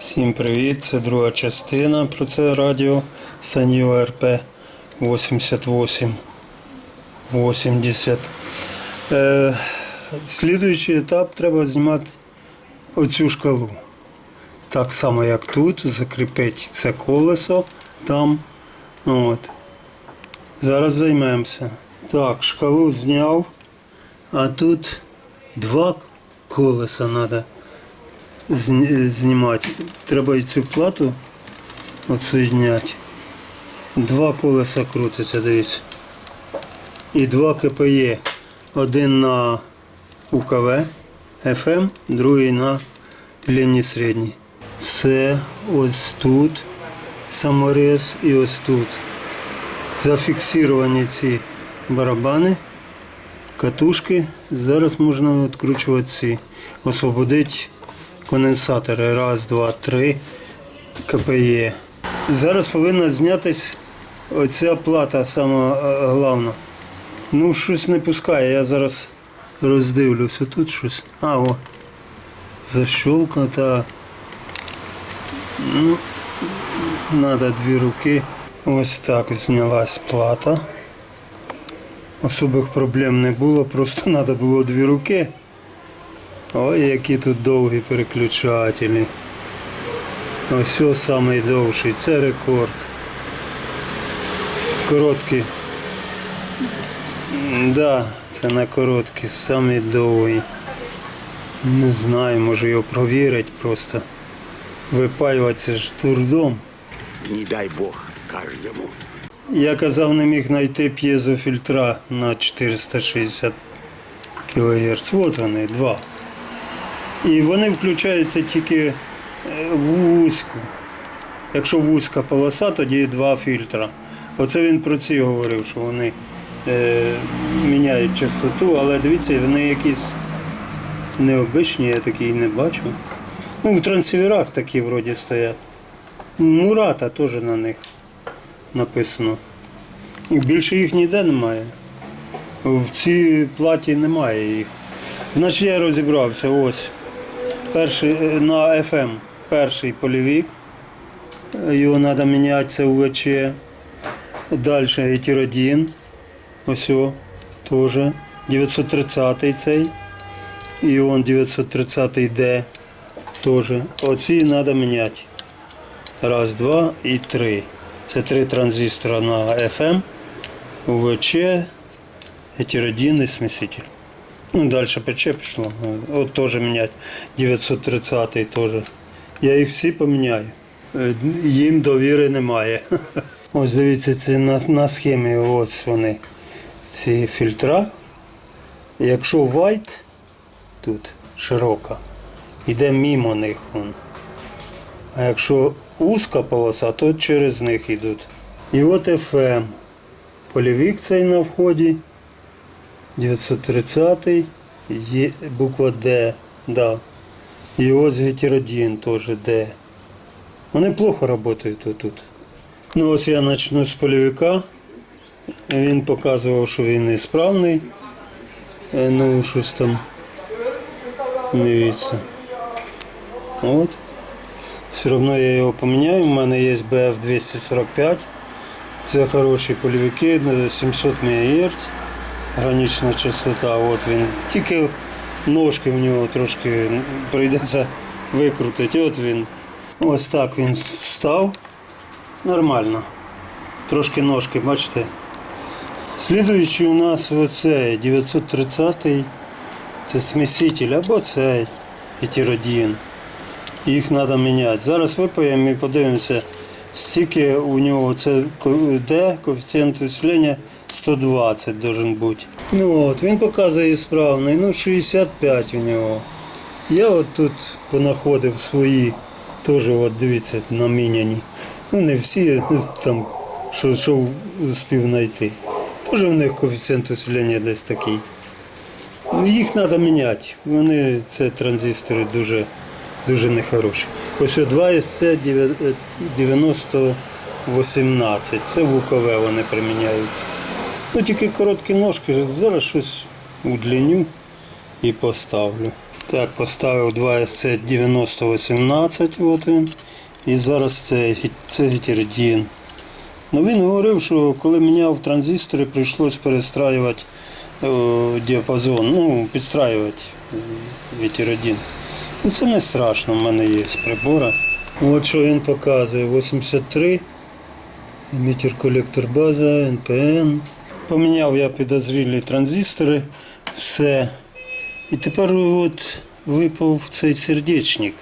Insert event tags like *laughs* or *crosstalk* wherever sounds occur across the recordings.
Всім привіт! Це друга частина про це радіо Саніо РП 88 80. Е, слідуючий етап треба знімати оцю шкалу. Так само, як тут, закріпити це колесо там. От. Зараз займемося. Так, шкалу зняв, а тут два колеса треба знімати. Треба і цю плату відсоединяти. Два колеса крутиться, дивіться. І два КПЄ. Один на УКВ FM, другий на лінії середній. Все ось тут саморез і ось тут. Зафіксовані ці барабани, катушки. Зараз можна відкручувати ці. Освободити конденсатори. Раз, два, три КПЄ. Зараз повинна знятись оця плата, сама е, головна. Ну, щось не пускає, я зараз роздивлюся. Тут щось. А, о. Защолка та. Ну, треба дві руки. Ось так знялась плата. Особих проблем не було, просто треба було дві руки. Ой, які тут довгі переключателі. Ось ось самий це рекорд. Короткий. Да, це на короткий, самий довгий. Не знаю, може його провірити просто. Випаювати це ж дурдом. Не дай Бог каждому. Я казав, не міг знайти п'єзофільтра на 460 кГц. От вони, два. І вони включаються тільки е, в вузьку. Якщо вузька полоса, тоді два фільтра. Оце він про ці говорив, що вони е, міняють частоту, але дивіться, вони якісь необичні, я такі не бачу. Ну, в трансіверах такі вроді стоять. Мурата теж на них написано. І більше їх ніде немає. В цій платі немає їх. Значить я розібрався. Ось. Перший е, на FM перший полівік. Е, Його треба міняти, це УВЧ. Далі етіродін. Ось о, теж. 930 цей. І он 930D теж. Оці треба міняти. Раз, два і три. Це три транзистора на FM, УВЧ, етіродін і сміситель. Ну, далі ПЧ пішло. От теж міняти. 930 теж. Я їх всі поміняю. Їм довіри немає. *laughs* Ось дивіться, це на, на схемі ось вони. Ці фільтра. Якщо white тут широка, йде мимо них. Вон. А якщо узка полоса, то через них йдуть. І от FM. Полівік цей на вході. 930 є буква Д. Да. І ось гетеродін теж Д. Вони плохо працюють тут. Ну ось я почну з полівика. Він показував, що він несправний. Е, Ну, щось там. Дивіться. От. Все одно я його поміняю. У мене є BF 245. Це хороші полівики, 700 МГц. Гранична частота. От він. Тільки ножки в нього трошки прийдеться викрутити. От він. Ось так він став. Нормально. Трошки ножки, бачите. Слідуючий у нас оцей 930-й. це сміситель або цей етіродін. Їх треба міняти. Зараз випаємо і подивимося, стільки у нього це де коефіцієнт усилення 120 должен бути. Ну от, він показує справний, ну 65 у нього. Я от тут понаходив свої, теж от дивіться, наміняні. Ну не всі там, що, що успів знайти. Теж у них коефіцієнт усилення десь такий. Ну, Їх треба міняти. Вони це транзистори дуже, дуже нехороші. Ось 2 СЦ 9018. Це в УКВ вони приміняються. Ну тільки короткі ножки, зараз щось удліню і поставлю. Так, поставив 2 SC 9018, от він. І зараз це, це гетеродін. Ну він говорив, що коли міняв транзистори, прийшлось перестраювати е, діапазон, ну, підстраювати е, гетеродін. Ну це не страшно, в мене є прибори. От що він показує: 83, емітер колектор база, НПН. Поміняв я підозрілі транзистори, все. І тепер от випав цей сердечник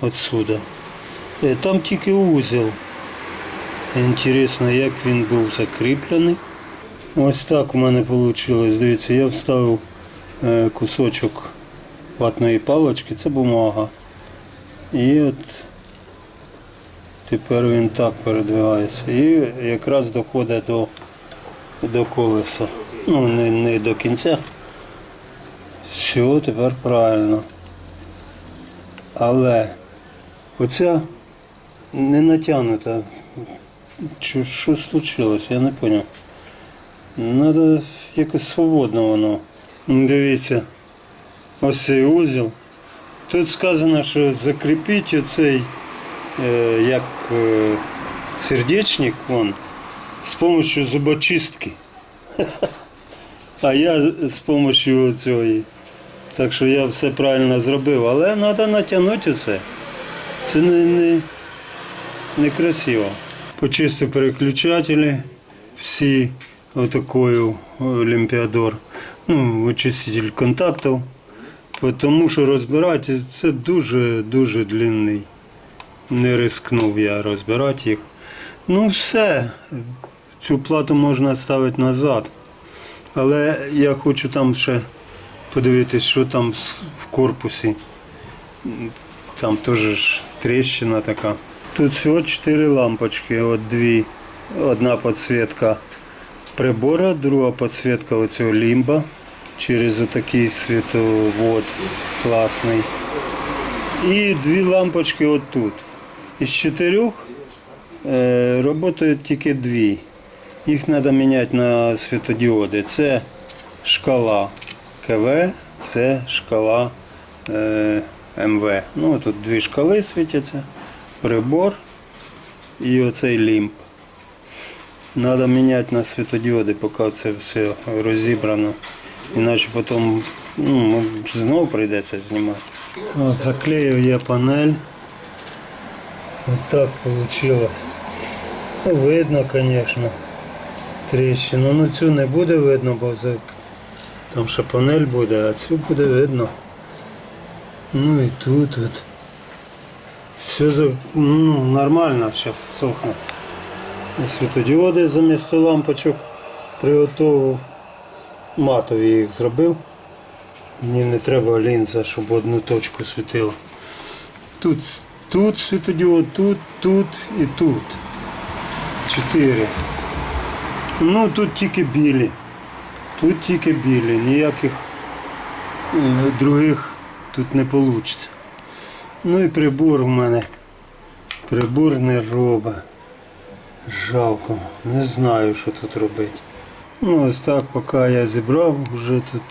отсюда. Е, Там тільки узел. Інтересно, як він був закріплений. Ось так у мене вийшло. Дивіться, я вставив е, кусочок ватної палочки, це бумага. І от тепер він так передвигається. І якраз доходить до, до колеса. Ну, не, не до кінця. Все, тепер правильно. Але оця не натягнута. Що, що случилось, я не зрозумів. Надо якось свободно воно. Дивіться, ось цей узел. Тут сказано, що закріпіть оцей е, як е, сердечник вон, з допомогою зубочистки. *laughs* А я з допомогою цієї. Так що я все правильно зробив, але треба натягнути це. Це не, не, не красиво. Почистив переключателі всі отакою Олімпіадор. Ну, очиститель контактів. Тому що розбирати це дуже-дуже длинний. Не рискнув я розбирати їх. Ну все, цю плату можна ставити назад. Але я хочу там ще подивитись, що там в корпусі. Там теж тріщина така. Тут всього чотири лампочки, от дві. Одна підсвітка прибора, друга підсвітка оцього лімба через отакий світовод класний. І дві лампочки отут. Із чотирьох е, працюють тільки дві. Їх треба міняти на світодіоди. Це шкала КВ, це шкала е, МВ. Ну, тут дві шкали світяться, прибор і оцей лімб. Треба міняти на світодіоди, поки це все розібрано. Іначе потім ну, знову прийдеться знімати. От заклеїв я панель. От так вийшло. Ну, видно, звісно, тріщину. Ну цю не буде видно, бо там ще панель буде, а цю буде видно. Ну і тут от. Все за... ну, нормально зараз сохне. І світодіоди замість лампочок приготував. Матові їх зробив. Мені не треба лінза, щоб одну точку світила. Тут, тут світодіод, тут, тут і тут. Чотири. Ну тут тільки білі. Тут тільки білі. Ніяких других тут не вийде. Ну і прибор у мене. Прибор не робить. Жалко. Не знаю, що тут робити. Ну, ось так, поки я зібрав, вже тут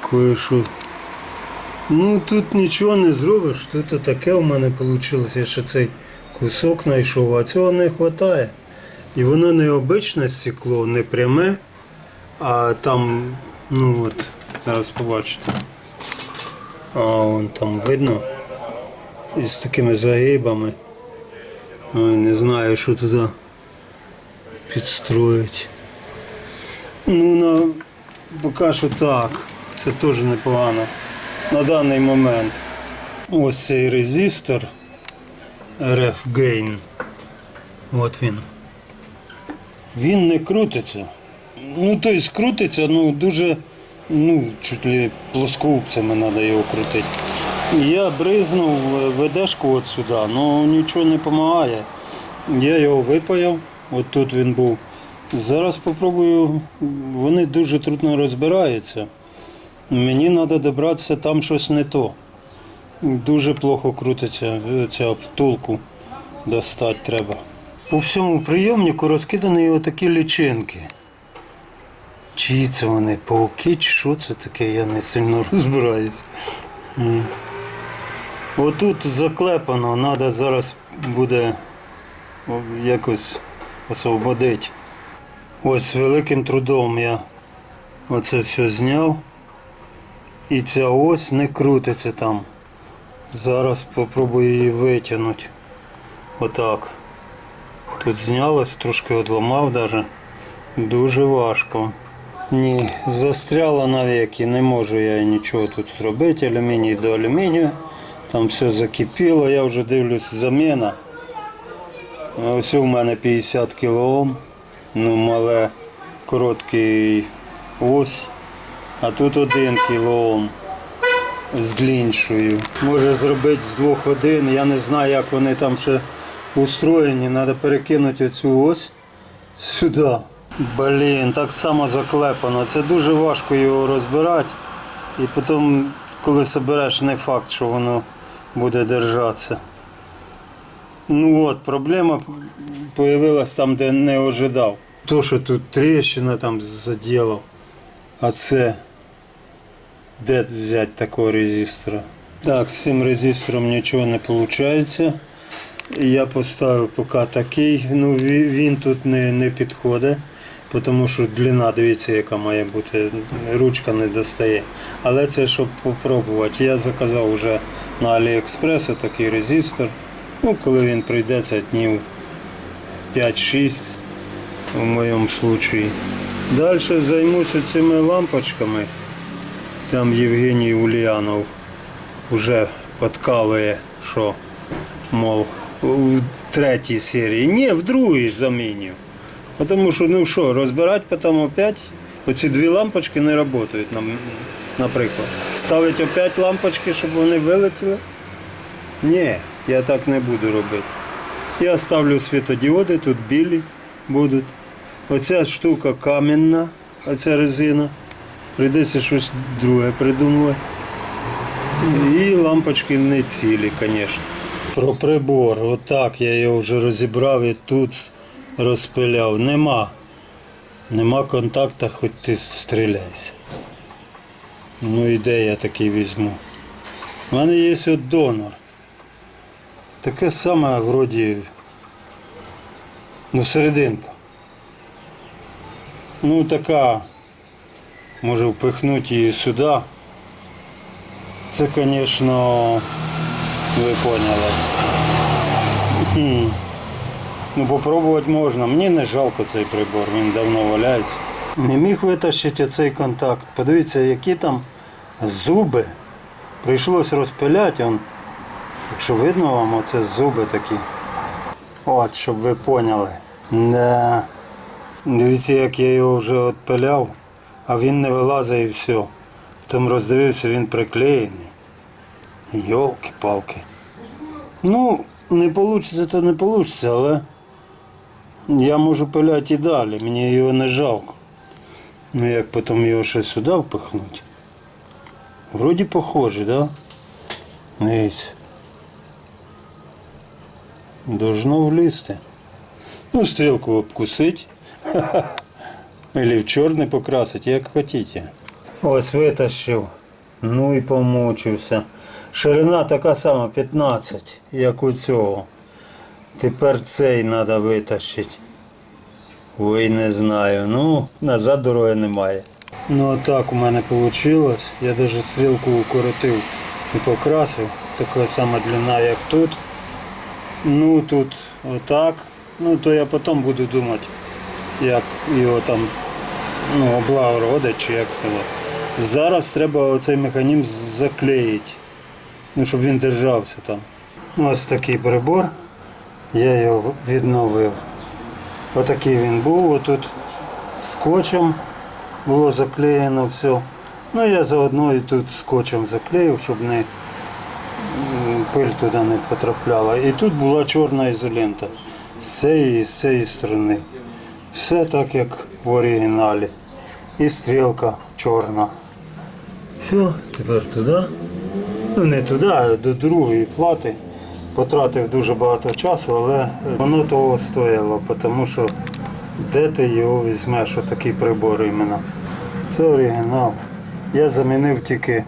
кое-що. Ну тут нічого не зробиш, тут таке у мене вийшло. Я ще цей кусок знайшов, а цього не вистачає. І воно не обичне стекло, не пряме, а там, ну от, зараз побачите. А вон там видно. Із такими загибами. Ой, не знаю, що туди підстроїть. Ну, на, поки що так. Це теж непогано. На даний момент. Ось цей резистор RF Gain. От він. Він не крутиться. Ну, тобто крутиться, ну дуже, ну, чуть ли плоскоупцями треба його крутити. Я бризнув ведешку от сюди, але нічого не допомагає. Я його випаяв, от тут він був. Зараз спробую, вони дуже трудно розбираються. Мені треба добратися, там щось не то. Дуже плохо крутиться ця втулку достати треба. По всьому прийомнику розкидані отакі лічинки. Чиї це вони? Пауки чи що це таке, я не сильно *laughs* розбираюсь. Отут заклепано, треба зараз буде якось освободити. Ось великим трудом я оце все зняв. І ця ось не крутиться там. Зараз спробую її витягнути. Отак. Тут знялось, трошки одламав даже. Дуже важко. Ні, застряла навіки, не можу я нічого тут зробити. Алюміній до алюмінію. Там все закипіло, я вже дивлюсь заміна. Ось у мене 50 кОм, ну мале, короткий ось, а тут 1 кОм з дліншою. Може зробити з двох один. Я не знаю, як вони там ще устроєні. Треба перекинути оцю ось сюди. Блін, так само заклепано. Це дуже важко його розбирати. І потім, коли собереш, не факт, що воно буде держатися. Ну от, проблема з'явилася там, де не ожидав. То, що тут тріщина там заділо, а це де взяти такого резистора? Так, з цим резистором нічого не виходить. Я поставив поки такий, ну він тут не, не підходить, тому що длина, дивіться, яка має бути, ручка не достає. Але це щоб спробувати. Я заказав вже на Аліекспрес такий резистор. Ну, коли він прийдеться днів 5-6 в моєму випадку. Далі займуся цими лампочками. Там Євгеній Ульянов вже подкалує, що, мов, в третій серії. Ні, в другій ж заміню. Тому що, ну що, розбирати потім опять. Оці дві лампочки не працюють, наприклад. Ставить опять лампочки, щоб вони вилетіли. Ні, я так не буду робити. Я ставлю світодіоди, тут білі будуть. Оця штука камінна, оця резина. Прийдеться щось друге придумувати. І лампочки не цілі, звісно. Про прибор. Отак я його вже розібрав і тут розпиляв. Нема. Нема контакта, хоч ти стріляйся. Ну і де я такий візьму? У мене є от донор. Таке саме вроді. Ну, серединка. Ну така. Може впихнути її сюди. Це, звісно, ви поняли. Ну, попробувати можна. Мені не жалко цей прибор, він давно валяється. Не міг витащити цей контакт. Подивіться, які там зуби. Прийшлось розпиляти. Якщо видно вам, оце зуби такі. От, щоб ви поняли. Не. Дивіться, як я його вже відпиляв, а він не вилазить і все. Потім роздивився, він приклеєний. Йолки-палки. Ну, не вийде, то не вийде, але я можу пиляти і далі, мені його не жалко. Ну як потім його ще сюди впихнути. Вроді похоже, да? Дивіться. Должно влізти. Ну, стрілку обкусить. Или в чорний покрасить, як хочете. Ось витащив. Ну і помучився. Ширина така сама 15, як у цього. Тепер цей треба витащити. Ой, не знаю. Ну, назад дороги немає. Ну а так у мене вийшло. Я навіть стрілку укоротив і покрасив. Така сама длина, як тут. Ну тут отак. Ну то я потім буду думати, як його там ну, облагородить, чи як сказати. Зараз треба оцей механізм заклеїти, ну, щоб він держався там. Ось такий прибор. Я його відновив. Отакий він був. Отут скотчем було заклеєно все. Ну я заодно і тут скотчем заклеїв, щоб не пиль туди не потрапляла. І тут була чорна ізолента з цієї і з цієї сторони. Все так, як в оригіналі. І стрілка чорна. Все, тепер туди. Ну не туди, а до другої плати. Потратив дуже багато часу, але воно того стояло, тому що де ти його візьмеш, отакий прибор іменно. Це оригінал. Я замінив тільки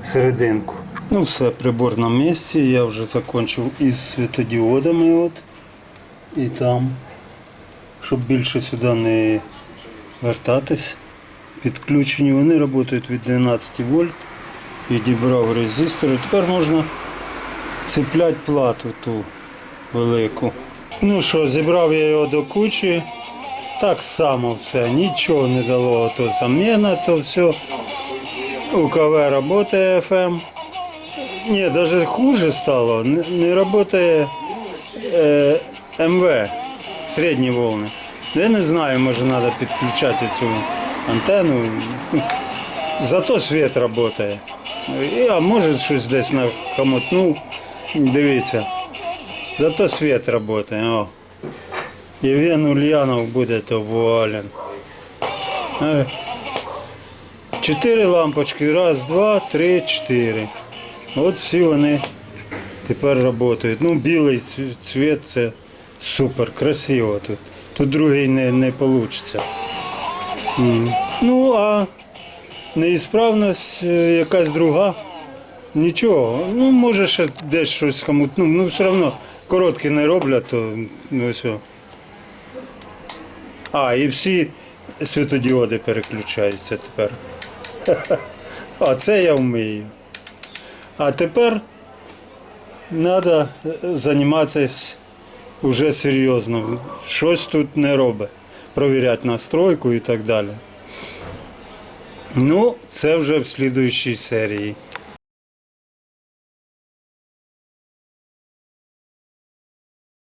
серединку. Ну все, прибор на місці. Я вже закінчив із світодіодами. От. І там, щоб більше сюди не вертатись. Підключені. Вони працюють від 12 вольт. Відібрав резистор. І тепер можна цепляти плату ту велику. Ну що, зібрав я його до кучі. Так само все, нічого не дало. То заміна, то все. УКВ працює FM. Ні, навіть хуже стало. Не, працює е, МВ, середні волни. Я не знаю, може треба підключати цю антенну. Зато світ працює. А може щось десь на хамотну. Дивіться. Зато світ працює. О. Євген Ульянов буде доволен. Е, Чотири лампочки. Раз, два, три, чотири. От всі вони тепер працюють. Ну, білий цві- цвіт це супер, красиво тут. Тут другий не, не вийде. Ну, а неісправність е, якась друга. Нічого. Ну, може ще десь щось кому. Ну, ну все одно короткі не роблять, то ну все. А, і всі світодіоди переключаються тепер. *laughs* А це я вмію. А тепер треба займатися вже серйозно. Щось тут не робить. Провіряти настройку і так далі. Ну, це вже в слідуючій серії.